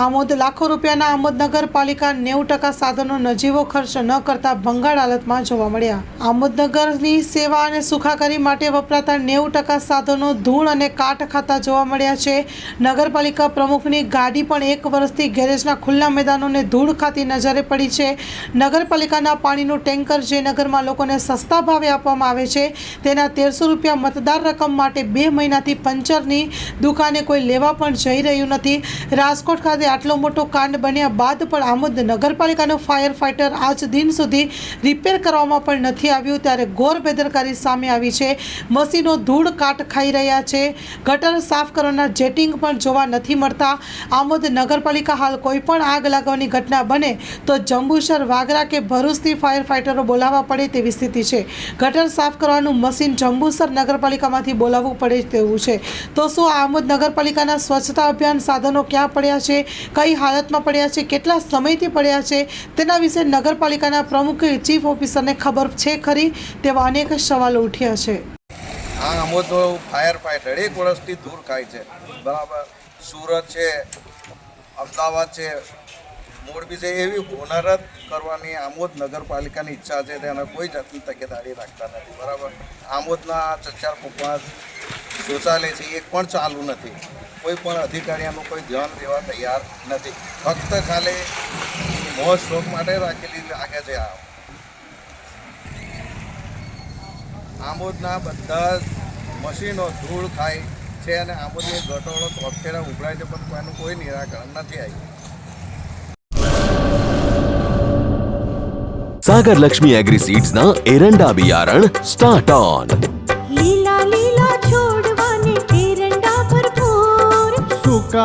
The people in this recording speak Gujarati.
આમોદ લાખો રૂપિયાના આમોદ નગરપાલિકા નેવું ટકા સાધનો નજીવો ખર્ચ ન કરતા ભંગાળ હાલતમાં જોવા મળ્યા. આમોદ નગરની સેવા અને સુખાકારી માટે વપરાતા નેવું ટકા સાધનો ધૂળ અને કાટ ખાતા જોવા મળ્યા છે. નગરપાલિકા પ્રમુખની ગાડી પણ એક વર્ષથી ગેરેજના ખુલ્લા મેદાનોને ધૂળ ખાતી નજરે પડી છે. નગરપાલિકાના પાણીનું ટેન્કર જે નગરમાં લોકોને સસ્તા ભાવે આપવામાં આવે છે. તેના તેરસો રૂપિયા મતદાર રકમ માટે બે મહિનાથી પંચરની દુકાને કોઈ લેવા પણ જઈ રહ્યું નથી. રાજકોટ ખાતે આટલો મોટો કાંડ બન્યા બાદ પણ આમોદ નગરપાલિકાનો ફાયર ફાઇટર આજ દિન સુધી રિપેર કરવામાં પણ નથી આવ્યું. ત્યારે ઘોર બેદરકારી સામે આવી છે. મશીનો ધૂળ કાટ ખાઈ રહ્યા છે. ગટર સાફ કરવાના જેટિંગ પણ જોવા નથી મળતા. આમોદ નગરપાલિકા હાલ કોઈ પણ આગ લાગવાની ઘટના બને તો જંબુસર, વાગરા કે ભરૂચથી ફાયર ફાઇટરો બોલાવવા પડે તેવી સ્થિતિ છે. ગટર સાફ કરવાનું મશીન જંબુસર નગરપાલિકામાંથી બોલાવવું પડે તેવું છે. તો શું આમોદ નગરપાલિકાના સ્વચ્છતા અભિયાન સાધનો ક્યાં પડ્યા છે? કઈ હાલતમાં પડ્યા છે, કેટલા સમયથી પડ્યા છે, તેના વિશે નગરપાલિકાના પ્રમુખ, ચીફ ઓફિસરને ખબર છે ખરી, તેવા અનેક સવાલો ઉઠ્યા છે. આ આમોદનો ફાયર ફાઇટર એક વર્ષથી દૂર ખાય છે. બરાબર? સુરત છે, અમદાવાદ છે મોરબી છે, એવી હોનારત કરવાની આમોદ નગરપાલિકાની ઈચ્છા છે, તેને કોઈ જાતની તકેદારી રાખતા નથી. બરાબર? આમોદના ચચાર પોકવા શૌચાલય છે એક પણ ચાલુ નથી. કોઈ પણ અધિકારીઓનું કોઈ ધ્યાન દેવા તૈયાર નથી. ફક્ત ખાલી મોજ શોખ માટે રાખેલી લાગે છે આ. બધા મશીનો ધૂળ ખાય છે અને આમોદની ગટોળો તોફેરા ઉભરાય છે પણ કોઈનું કોઈ નિરાકરણ નથી આવ્યું. સાગર લક્ષ્મી એગ્રી સીડ્સ ના એરંડા બિયારણ સ્ટાર્ટ ઓન લીલા